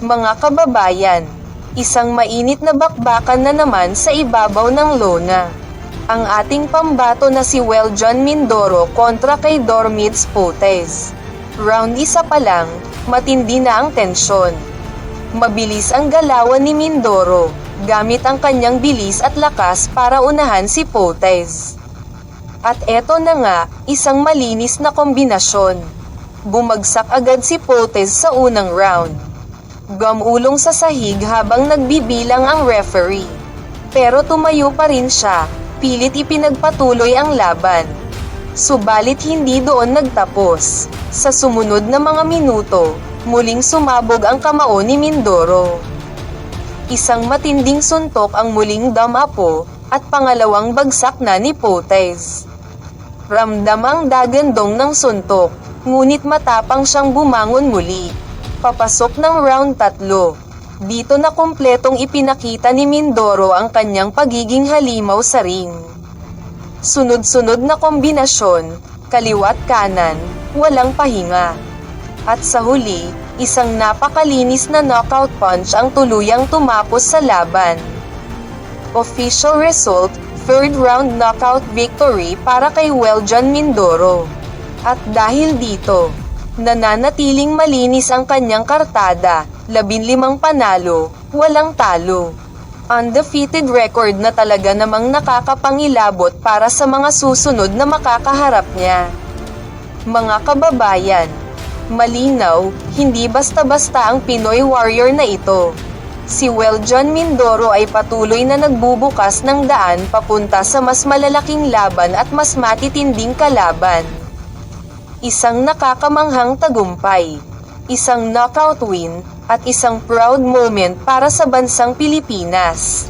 Mga kababayan, isang mainit na bakbakan na naman sa ibabaw ng lona. Ang ating pambato na si Well John Mindoro kontra kay Dormitz Potes. Round isa pa lang, matindi na ang tensyon. Mabilis ang galawan ni Mindoro, gamit ang kanyang bilis at lakas para unahan si Potes. At eto na nga, isang malinis na kombinasyon. Bumagsak agad si Potes sa unang round. Gamulong sa sahig habang nagbibilang ang referee. Pero tumayo pa rin siya, pilit ipinagpatuloy ang laban. Subalit hindi doon nagtapos. Sa sumunod na mga minuto, muling sumabog ang kamao ni Mindoro. Isang matinding suntok ang muling damapo, at pangalawang bagsak na ni Potes. Ramdam ang dagandong ng suntok, ngunit matapang siyang bumangon muli. Papasok ng round tatlo. Dito na kumpletong ipinakita ni Mindoro ang kanyang pagiging halimaw sa ring. Sunod-sunod na kombinasyon, kaliwat kanan, walang pahinga. At sa huli, isang napakalinis na knockout punch ang tuluyang tumapos sa laban. Official result, third round knockout victory para kay Weljon Mindoro. At dahil dito, nananatiling malinis ang kanyang kartada, 15 panalo, walang talo. Undefeated record na talaga namang nakakapangilabot para sa mga susunod na makakaharap niya. Mga kababayan, malinaw, hindi basta-basta ang Pinoy warrior na ito. Si Weljon Mindoro ay patuloy na nagbubukas ng daan papunta sa mas malalaking laban at mas matitinding kalaban. Isang nakakamanghang tagumpay, isang knockout win, at isang proud moment para sa bansang Pilipinas.